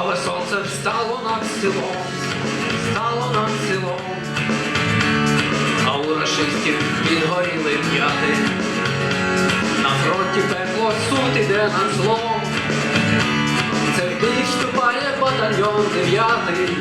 Але сонце встало над селом, встало над селом, а у рашистів підгоріли п'яти. На фронті пекло суд іде над злом. Це бій вступає батальйон дев'ятий.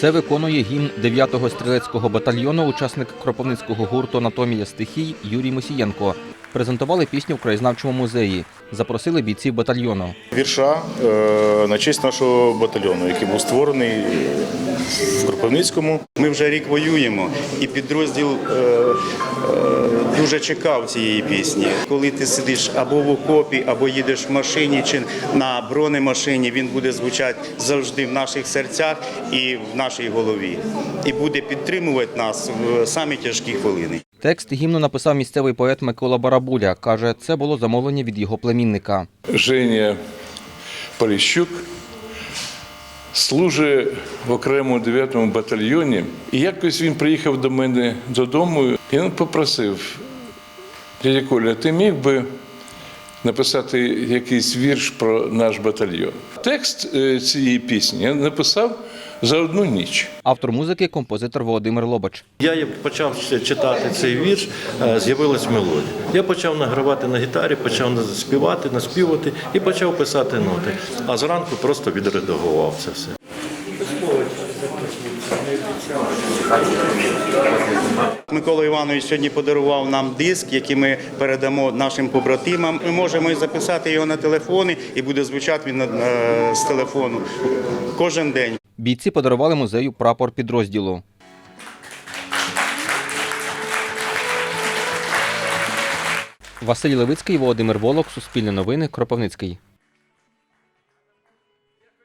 Це виконує гімн 9-го стрілецького батальйону, учасник кропивницького гурту Анатомія стихій Юрій Мосієнко. Презентували пісню в краєзнавчому музеї. Запросили бійців батальйону. вірша е, на честь нашого батальйону, який був створений е, в Кропивницькому. Ми вже рік воюємо, і підрозділ е, дуже чекав цієї пісні. Коли ти сидиш або в окопі, або їдеш в машині чи на бронемашині, він буде звучати завжди в наших серцях і в нашій голові. І буде підтримувати нас в самі тяжкі хвилини. Текст гімну написав місцевий поет Микола Барабуля. Каже, це було замовлення від його племінника. Женя Поліщук служить в окремому 9-му батальйоні. І якось він приїхав до мене додому і він попросив, дядя Коля, ти міг би написати якийсь вірш про наш батальйон. Текст е, цієї пісні я написав за одну ніч. Автор музики композитор Володимир Лобач. Я почав читати цей вірш, е, з'явилась мелодія. Я почав награвати на гітарі, почав співати, наспівати і почав писати ноти. А зранку просто відредагував це все. Микола Іванович сьогодні подарував нам диск, який ми передамо нашим побратимам. Ми можемо записати його на телефони, і буде звучати він е, з телефону кожен день. Бійці подарували музею прапор підрозділу. Василь Левицький, Володимир Волок, Суспільне новини, Кропивницький.